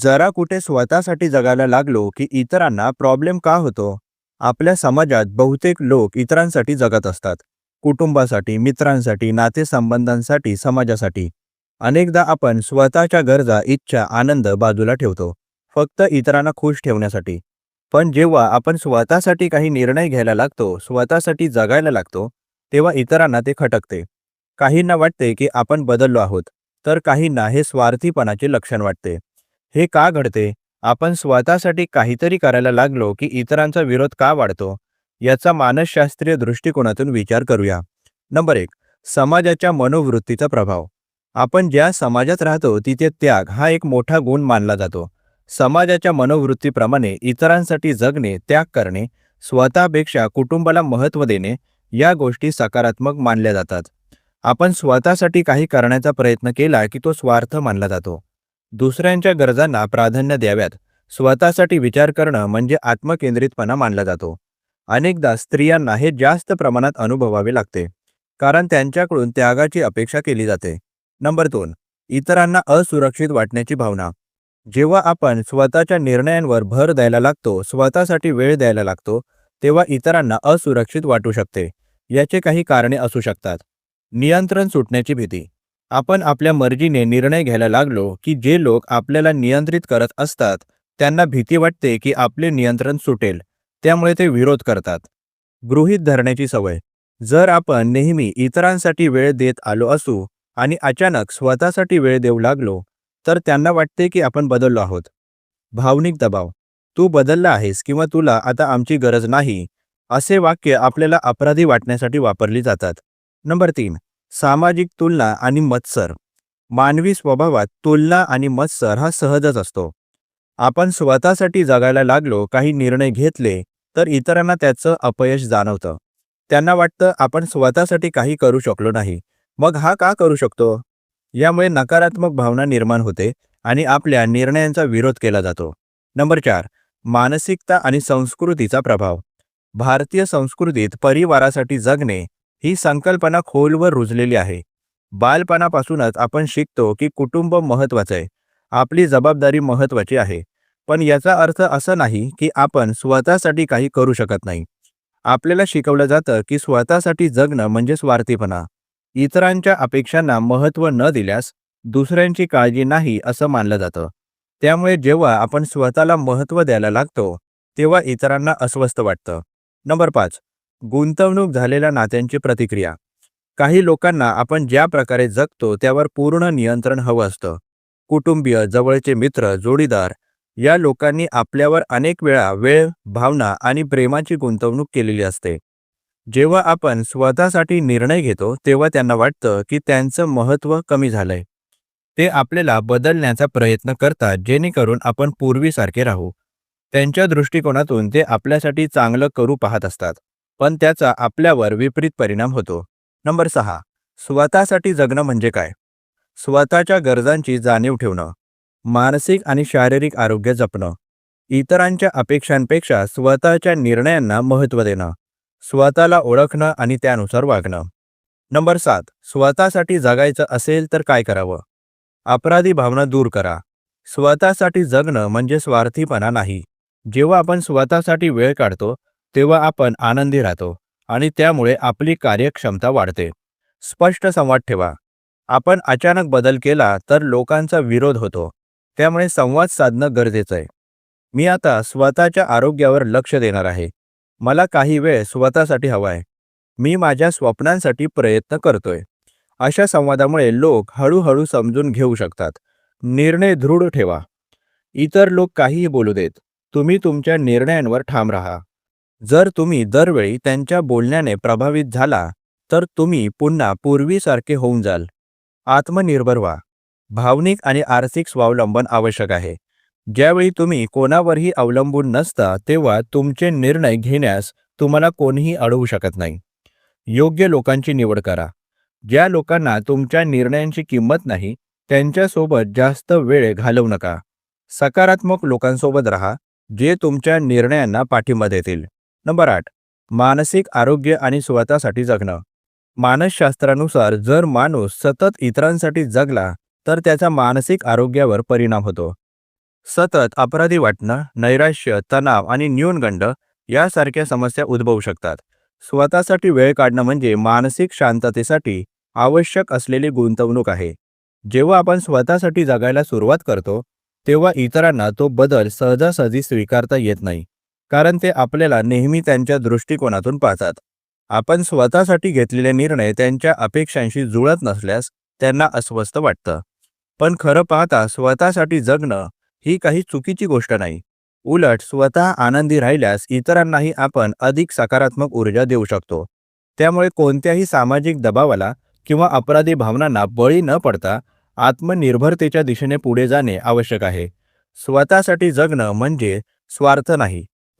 जरा कुठे स्वतःसाठी जगायला लागलो की इतरांना प्रॉब्लेम का होतो? आपल्या समाजात बहुतेक लोक इतरांसाठी जगत असतात. कुटुंबासाठी मित्रांसाठी नातेसंबंधांसाठी समाजासाठी. अनेकदा आपण स्वतःच्या गरजा इच्छा आनंद बाजूला ठेवतो. फक्त इतरांना खुश ठेवण्यासाठी. पण जेव्हा आपण स्वतःसाठी काही निर्णय घ्यायला लागतो स्वतःसाठी जगायला लागतो तेव्हा इतरांना ते खटकते. काहींना वाटते की आपण बदललो आहोत तर काहींना हे स्वार्थीपणाचे लक्षण वाटते. हे का घडते? आपण स्वतःसाठी काहीतरी करायला लागलो की इतरांचा विरोध का वाढतो? याचा मानसशास्त्रीय दृष्टिकोनातून विचार करूया. नंबर एक समाजाच्या मनोवृत्तीचा प्रभाव. आपण ज्या समाजात राहतो तिथे त्याग हा एक मोठा गुण मानला जातो. समाजाच्या मनोवृत्तीप्रमाणे इतरांसाठी जगणे त्याग करणे स्वतःपेक्षा कुटुंबाला महत्त्व देणे या गोष्टी सकारात्मक मानल्या जातात. आपण स्वतःसाठी काही करण्याचा प्रयत्न केला की तो स्वार्थ मानला जातो. दुसऱ्यांच्या गरजांना प्राधान्य द्याव्यात. स्वतःसाठी विचार करणं म्हणजे आत्मकेंद्रितपणा मानला जातो. अनेकदा स्त्रियांना हे जास्त प्रमाणात अनुभवावे लागते. कारण त्यांच्याकडून त्यागाची अपेक्षा केली जाते. नंबर दोन इतरांना असुरक्षित वाटण्याची भावना. जेव्हा आपण स्वतःच्या निर्णयांवर भर द्यायला लागतो स्वतःसाठी वेळ द्यायला लागतो तेव्हा इतरांना असुरक्षित वाटू शकते. याचे काही कारणे असू शकतात. नियंत्रण सुटण्याची भीती. आपण आपल्या मर्जीने निर्णय घ्यायला लागलो की जे लोक आपल्याला नियंत्रित करत असतात त्यांना भीती वाटते की आपले नियंत्रण सुटेल त्यामुळे ते विरोध करतात. गृहीत धरण्याची सवय. जर आपण नेहमी इतरांसाठी वेळ देत आलो असू आणि अचानक स्वतःसाठी वेळ देऊ लागलो तर त्यांना वाटते की आपण बदललो आहोत. भावनिक दबाव. तू बदलला आहेस किंवा तुला आता आमची गरज नाही असे वाक्य आपल्याला अपराधी वाटण्यासाठी वापरली जातात. नंबर तीन. सामाजिक तुलना आणि मत्सर. मानवी स्वभावात तुलना आणि मत्सर हा सहजच असतो. आपण स्वतःसाठी जगायला लागलो काही निर्णय घेतले तर इतरांना त्याचं अपयश जाणवतं. त्यांना वाटतं आपण स्वतःसाठी काही करू शकलो नाही. मग हा का करू शकतो? यामुळे नकारात्मक भावना निर्माण होते आणि आपल्या निर्णयांचा विरोध केला जातो. नंबर चार मानसिकता आणि संस्कृतीचा प्रभाव. भारतीय संस्कृतीत परिवारासाठी जगणे ही संकल्पना खोलवर रुजलेली आहे. बालपणापासूनच आपण शिकतो की कुटुंब महत्वाचं आहे. आपली जबाबदारी महत्वाची आहे. पण याचा अर्थ असं नाही की आपण स्वतःसाठी काही करू शकत नाही. आपल्याला शिकवलं जातं की स्वतःसाठी जगणं म्हणजे स्वार्थीपणा. इतरांच्या अपेक्षांना महत्त्व न दिल्यास दुसऱ्यांची काळजी नाही असं मानलं जातं. त्यामुळे जेव्हा आपण स्वतःला महत्त्व द्यायला लागतो तेव्हा इतरांना अस्वस्थ वाटतं. नंबर पाच. गुंतवणूक झालेल्या नात्यांची प्रतिक्रिया. काही लोकांना आपण ज्या प्रकारे जगतो त्यावर पूर्ण नियंत्रण हवं असतं. कुटुंबीय जवळचे मित्र जोडीदार या लोकांनी आपल्यावर अनेक वेळा वेळ भावना आणि प्रेमाची गुंतवणूक केलेली असते. जेव्हा आपण स्वतःसाठी निर्णय घेतो तेव्हा त्यांना वाटतं की त्यांचं महत्त्व कमी झालंय. ते आपल्याला बदलण्याचा प्रयत्न करतात जेणेकरून आपण पूर्वीसारखे राहू. त्यांच्या दृष्टिकोनातून ते आपल्यासाठी चांगलं करू पाहत असतात. पण त्याचा आपल्यावर विपरीत परिणाम होतो. नंबर सहा. स्वतःसाठी जगणं म्हणजे काय? स्वतःच्या गरजांची जाणीव ठेवणं. मानसिक आणि शारीरिक आरोग्य जपणं. इतरांच्या अपेक्षांपेक्षा स्वतःच्या निर्णयांना महत्त्व देणं. स्वतःला ओळखणं आणि त्यानुसार वागणं. नंबर सात. स्वतःसाठी जगायचं असेल तर काय करावं? अपराधी भावना दूर करा. स्वतःसाठी जगणं म्हणजे स्वार्थीपणा नाही. जेव्हा आपण स्वतःसाठी वेळ काढतो तेव्हा आपण आनंदी राहतो आणि त्यामुळे आपली कार्यक्षमता वाढते. स्पष्ट संवाद ठेवा. आपण अचानक बदल केला तर लोकांचा विरोध होतो. त्यामुळे संवाद साधणं गरजेचं आहे. मी आता स्वतःच्या आरोग्यावर लक्ष देणार आहे. मला काही वेळ स्वतःसाठी हवा आहे मी माझ्या स्वप्नांसाठी प्रयत्न करतोय. अशा संवादामुळे लोक हळूहळू समजून घेऊ शकतात. निर्णय दृढ ठेवा. इतर लोक काहीही बोलू देत. तुम्ही तुमच्या निर्णयांवर ठाम राहा. जर तुम्ही दरवेळी त्यांच्या बोलण्याने प्रभावित झाला तर तुम्ही पुन्हा पूर्वीसारखे होऊन जाल. आत्मनिर्भर व्हा. भावनिक आणि आर्थिक स्वावलंबन आवश्यक आहे. ज्यावेळी तुम्ही कोणावरही अवलंबून नसता तेव्हा तुमचे निर्णय घेण्यास तुम्हाला कोणीही अडवू शकत नाही. योग्य लोकांची निवड करा. ज्या लोकांना तुमच्या निर्णयांची किंमत नाही त्यांच्यासोबत जास्त वेळ घालवू नका. सकारात्मक लोकांसोबत राहा जे तुमच्या निर्णयांना पाठिंबा देतील. नंबर आठ मानसिक आरोग्य आणि स्वतःसाठी जगणं. मानसशास्त्रानुसार जर माणूस सतत इतरांसाठी जगला तर त्याचा मानसिक आरोग्यावर परिणाम होतो. सतत अपराधी वाटणं नैराश्य तणाव आणि न्यूनगंड यासारख्या समस्या उद्भवू शकतात. स्वतःसाठी वेळ काढणं म्हणजे मानसिक शांततेसाठी आवश्यक असलेली गुंतवणूक आहे. जेव्हा आपण स्वतःसाठी जगायला सुरुवात करतो तेव्हा इतरांना तो बदल सहजासहजी स्वीकारता येत नाही. कारण ते आपल्याला नेहमी त्यांच्या दृष्टिकोनातून पाहतात. आपण स्वतःसाठी घेतलेले निर्णय त्यांच्या अपेक्षांशी जुळत नसल्यास त्यांना अस्वस्थ वाटतं. पण खरं पाहता स्वतःसाठी जगणं ही काही चुकीची गोष्ट नाही. उलट स्वतः आनंदी राहिल्यास इतरांनाही आपण अधिक सकारात्मक ऊर्जा देऊ शकतो. त्यामुळे कोणत्याही सामाजिक दबावाला किंवा अपराधी भावनांना बळी न पडता आत्मनिर्भरतेच्या दिशेने पुढे जाणे आवश्यक आहे. स्वतःसाठी जगणं म्हणजे स्वार्थ नाही.